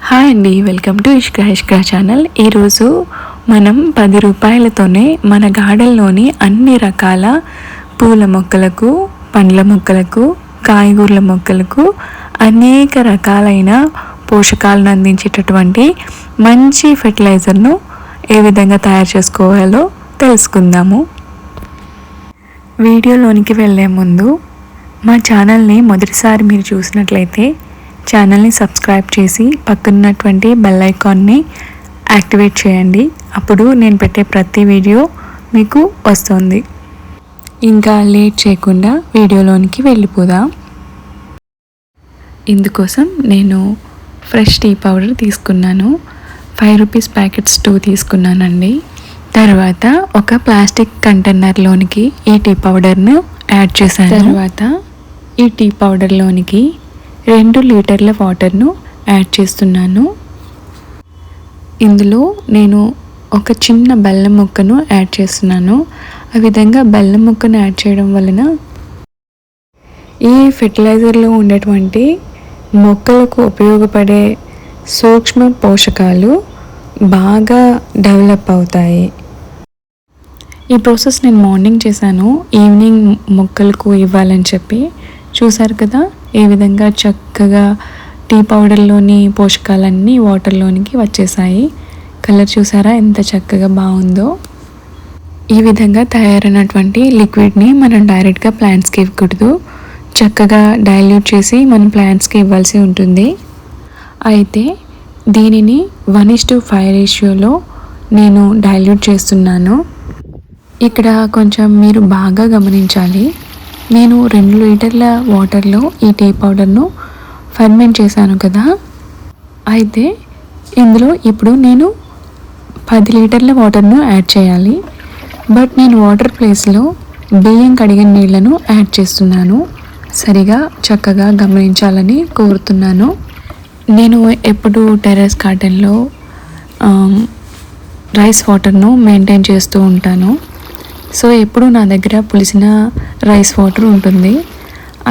Hi అండి welcome to Ishka Ishka channel. ఈరోజు మనం పది రూపాయలతోనే మన గార్డెన్లోని అన్ని రకాల పూల మొక్కలకు పండ్ల మొక్కలకు కాయగూరల మొక్కలకు అనేక రకాలైన పోషకాలను అందించేటటువంటి మంచి ఫెర్టిలైజర్ను ఏ విధంగా తయారు చేసుకోవాలో తెలుసుకుందాము. వీడియోలోనికి వెళ్ళే ముందు మా ఛానల్ని మొదటిసారి మీరు చూసినట్లయితే ఛానల్ని సబ్స్క్రైబ్ చేసి పక్కనున్నటువంటి బెల్ ఐకాన్ని యాక్టివేట్ చేయండి. అప్పుడు నేను పెట్టే ప్రతి వీడియో మీకు వస్తుంది. ఇంకా లేట్ చేయకుండా వీడియోలోనికి వెళ్ళిపోదాం. ఇందుకోసం నేను ఫ్రెష్ టీ పౌడర్ తీసుకున్నాను. ఫైవ్ రూపీస్ ప్యాకెట్స్ టూ తీసుకున్నానండి. తర్వాత ఒక ప్లాస్టిక్ కంటైనర్లోనికి ఈ టీ పౌడర్ను యాడ్ చేశాను. తర్వాత ఈ టీ పౌడర్లోనికి రెండు లీటర్ల వాటర్ను యాడ్ చేస్తున్నాను. ఇందులో నేను ఒక చిన్న బెల్లం ముక్కను యాడ్ చేస్తున్నాను. ఆ విధంగా బెల్లం ముక్కను యాడ్ చేయడం వలన ఈ ఫెర్టిలైజర్లో ఉండేటువంటి మొక్కలకు ఉపయోగపడే సూక్ష్మ పోషకాలు బాగా డెవలప్ అవుతాయి. ఈ ప్రాసెస్ నేను మార్నింగ్ చేశాను. ఈవినింగ్ మొక్కలకు ఇవ్వాలని చెప్పి చూసారు కదా? ఏ విధంగా చక్కగా టీ పౌడర్లోని పోషకాలన్నీ వాటర్లోనికి వచ్చేసాయి. కలర్ చూసారా? ఎంత చక్కగా బాగుందో. ఈ విధంగా తయారైనటువంటి లిక్విడ్ని మనం డైరెక్ట్గా ప్లాంట్స్కి ఇవ్వకూడదు. చక్కగా డైల్యూట్ చేసి మనం ప్లాంట్స్కి ఇవ్వాల్సి ఉంటుంది. అయితే దీనిని వన్ ఇస్ టు ఫైవ్ రేషియోలో నేను డైల్యూట్ చేస్తున్నాను. ఇక్కడ కొంచెం మీరు బాగా గమనించాలి. నేను రెండు లీటర్ల వాటర్లో ఈ టీ పౌడర్ను ఫర్మెంట్ చేశాను కదా. అయితే ఇందులో ఇప్పుడు నేను పది లీటర్ల వాటర్ను యాడ్ చేయాలి. బట్ నేను వాటర్ ప్లేస్లో బియ్యం కడిగిన నీళ్ళను యాడ్ చేస్తున్నాను. సరిగా చక్కగా గమనించాలని కోరుతున్నాను. నేను ఎప్పుడు టెర్రస్ గార్డెన్లో రైస్ వాటర్ను మెయింటైన్ చేస్తూ ఉంటాను. సో ఎప్పుడు నా దగ్గర పులిసిన రైస్ వాటర్ ఉంటుంది.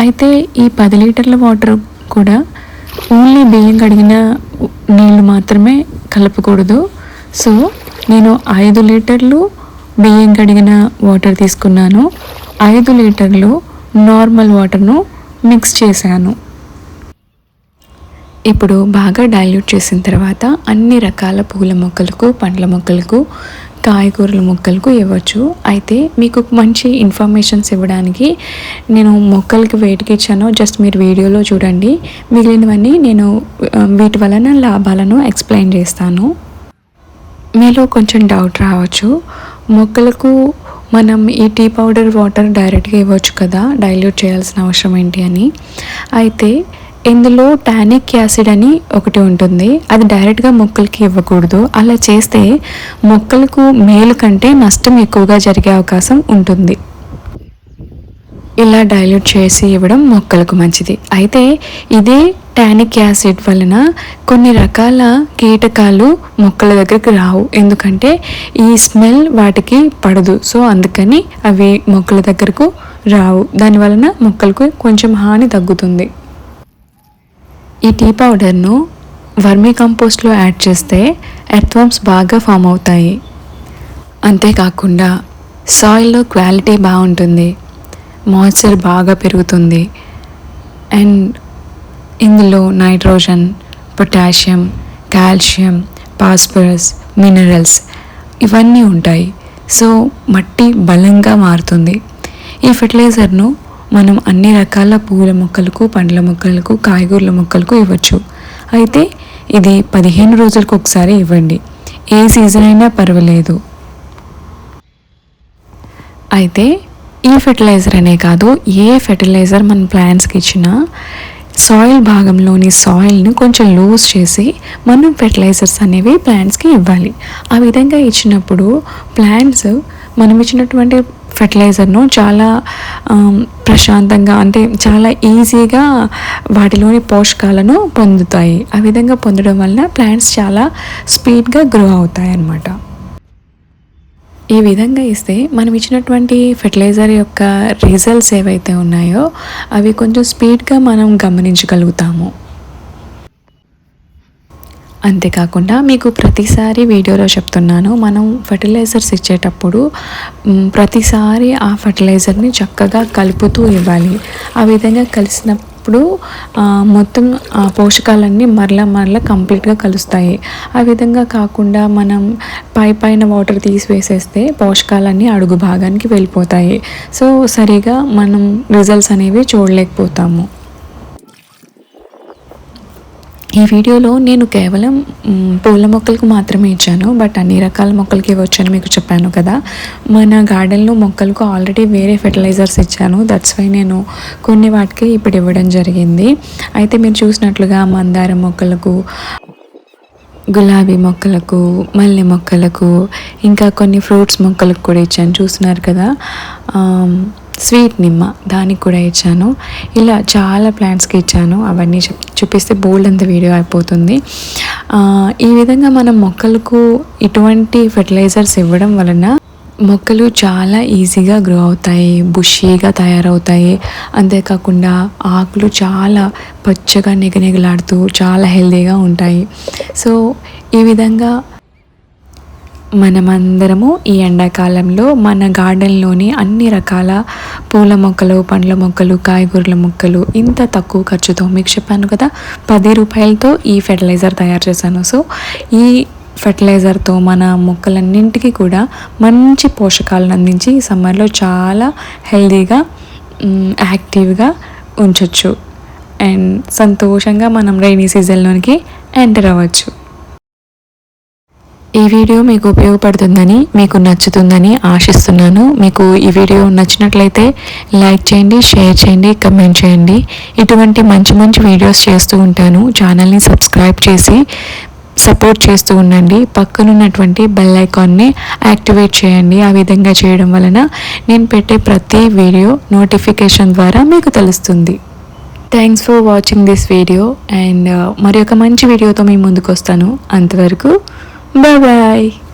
అయితే ఈ పది లీటర్ల వాటర్ కూడా ఓన్లీ బియ్యం కడిగిన నీళ్ళు మాత్రమే కలపకూడదు. సో నేను ఐదు లీటర్లు బియ్యం కడిగిన వాటర్ తీసుకున్నాను. ఐదు లీటర్లు నార్మల్ వాటర్ను మిక్స్ చేశాను. ఇప్పుడు బాగా డైల్యూట్ చేసిన తర్వాత అన్ని రకాల పూల మొక్కలకు పండ్ల మొక్కలకు కాయగూరల మొక్కలకు ఇవ్వచ్చు. అయితే మీకు మంచి ఇన్ఫర్మేషన్స్ ఇవ్వడానికి నేను మొక్కలకి వేటికి ఇచ్చానో జస్ట్ మీరు వీడియోలో చూడండి. మిగిలినవన్నీ నేను వీటి వలన లాభాలను ఎక్స్ప్లెయిన్ చేస్తాను. మీలో కొంచెం డౌట్ రావచ్చు. మొక్కలకు మనం ఈ టీ పౌడర్ వాటర్ డైరెక్ట్గా ఇవ్వచ్చు కదా డైల్యూట్ చేయాల్సిన అవసరం ఏంటి అని. అయితే ఇందులో టానిక్ యాసిడ్ అని ఒకటి ఉంటుంది. అది డైరెక్ట్గా మొక్కలకి ఇవ్వకూడదు. అలా చేస్తే మొక్కలకు మేలు కంటే నష్టం ఎక్కువగా జరిగే అవకాశం ఉంటుంది. ఇలా డైల్యూట్ చేసి ఇవ్వడం మొక్కలకు మంచిది. అయితే ఇదే టానిక్ యాసిడ్ వలన కొన్ని రకాల కీటకాలు మొక్కల దగ్గరికి రావు. ఎందుకంటే ఈ స్మెల్ వాటికి పడదు. సో అందుకని అవి మొక్కల దగ్గరకు రావు. దాని వలన మొక్కలకు కొంచెం హాని తగ్గుతుంది. ఈ టీ పౌడర్ను వర్మీ కంపోస్ట్లో యాడ్ చేస్తే ఎర్త్వర్మ్స్ బాగా ఫామ్ అవుతాయి. అంతేకాకుండా సాయిల్లో క్వాలిటీ బాగుంటుంది. మాయిశ్చర్ బాగా పెరుగుతుంది. అండ్ ఇందులో nitrogen potassium calcium phosphorus minerals ఇవన్నీ ఉంటాయి. సో మట్టి బలంగా మారుతుంది. ఈ ఫెర్టిలైజర్ను మనం అన్ని రకాల పూల మొక్కలకు పండ్ల మొక్కలకు కాయగూరల మొక్కలకు ఇవ్వచ్చు. అయితే ఇది పదిహేను రోజులకు ఒకసారి ఇవ్వండి. ఏ సీజన్ అయినా పర్వాలేదు. అయితే ఈ ఫెర్టిలైజర్ అనే కాదు ఏ ఫెర్టిలైజర్ మన ప్లాంట్స్కి ఇచ్చినా సాయిల్ భాగంలోని సాయిల్ని కొంచెం లూజ్ చేసి మనం ఫెర్టిలైజర్స్ అనేవి ప్లాంట్స్కి ఇవ్వాలి. ఆ విధంగా ఇచ్చినప్పుడు ప్లాంట్స్ మనం ఇచ్చినటువంటి ఫెర్టిలైజర్ను చాలా ప్రశాంతంగా అంటే చాలా ఈజీగా వాటిలోని పోషకాలను పొందుతాయి. ఆ విధంగా పొందడం వలన ప్లాంట్స్ చాలా స్పీడ్గా గ్రో అవుతాయి అన్నమాట. ఈ విధంగా ఇస్తే మనం ఇచ్చినటువంటి ఫెర్టిలైజర్ యొక్క రిజల్ట్స్ ఏవైతే ఉన్నాయో అవి కొంచెం స్పీడ్గా మనం గమనించగలుగుతాము. అంతేకాకుండా మీకు ప్రతిసారి వీడియోలో చెప్తున్నాను మనం ఫర్టిలైజర్స్ ఇచ్చేటప్పుడు ప్రతిసారి ఆ ఫర్టిలైజర్ని చక్కగా కలుపుతూ ఇవ్వాలి. ఆ విధంగా కలిసినప్పుడు మొత్తం ఆ పోషకాలన్నీ మరల మరల కంప్లీట్గా కలుస్తాయి. ఆ విధంగా కాకుండా మనం పై పైన వాటర్ తీసివేసేస్తే పోషకాలన్నీ అడుగు భాగానికి వెళ్ళిపోతాయి. సో సరిగా మనం రిజల్ట్స్ అనేవి చూడలేకపోతాము. ఈ వీడియోలో నేను కేవలం పూల మొక్కలకు మాత్రమే ఇచ్చాను బట్ అన్ని రకాల మొక్కలకి ఇవ్వచ్చని మీకు చెప్పాను కదా. మన గార్డెన్లో మొక్కలకు ఆల్రెడీ వేరే ఫెర్టిలైజర్స్ ఇచ్చాను. దట్స్ వై నేను కొన్ని వాటికి ఇప్పుడు ఇవ్వడం జరిగింది. అయితే మీరు చూసినట్లుగా మందార మొక్కలకు గులాబీ మొక్కలకు మల్లె మొక్కలకు ఇంకా కొన్ని ఫ్రూట్స్ మొక్కలకు కూడా ఇచ్చాను. చూస్తున్నారు కదా. స్వీట్ నిమ్మ దానికి కూడా ఇచ్చాను. ఇలా చాలా ప్లాంట్స్కి ఇచ్చాను. అవన్నీ చూపిస్తే బోల్డ్ అంత వీడియో అయిపోతుంది. ఈ విధంగా మనం మొక్కలకు ఇటువంటి ఫెర్టిలైజర్స్ ఇవ్వడం వలన మొక్కలు చాలా ఈజీగా గ్రో అవుతాయి బుషీగా తయారవుతాయి. అంతేకాకుండా ఆకులు చాలా పచ్చగా నిగనిగలాడుతూ చాలా హెల్దీగా ఉంటాయి. సో ఈ విధంగా మనమందరము ఈ ఎండాకాలంలో మన గార్డెన్లోని అన్ని రకాల పూల మొక్కలు పండ్ల మొక్కలు కాయగూరల మొక్కలు ఇంత తక్కువ ఖర్చుతో మీకు చెప్పాను కదా పది రూపాయలతో ఈ ఫెర్టిలైజర్ తయారు చేశాను. సో ఈ ఫెర్టిలైజర్తో మన మొక్కలన్నింటికి కూడా మంచి పోషకాలను అందించి సమ్మర్లో చాలా హెల్దీగా యాక్టివ్గా ఉంచవచ్చు అండ్ సంతోషంగా మనం రైనీ సీజన్లోనికి ఎంటర్ అవ్వచ్చు. ఈ వీడియో మీకు ఉపయోగపడుతుందని మీకు నచ్చుతుందని ఆశిస్తున్నాను. మీకు ఈ వీడియో నచ్చినట్లయితే లైక్ చేయండి షేర్ చేయండి కమెంట్ చేయండి. ఇటువంటి మంచి మంచి వీడియోస్ చేస్తూ ఉంటాను. ఛానల్ని సబ్స్క్రైబ్ చేసి సపోర్ట్ చేస్తూ ఉండండి. పక్కనున్నటువంటి బెల్ ఐకాన్ని యాక్టివేట్ చేయండి. ఆ విధంగా చేయడం వలన నేను పెట్టే ప్రతి వీడియో నోటిఫికేషన్ ద్వారా మీకు తెలుస్తుంది. Thanks for watching this video and uh, మరి ఒక మంచి వీడియోతో మీ ముందుకు వస్తాను. అంతవరకు Bye bye.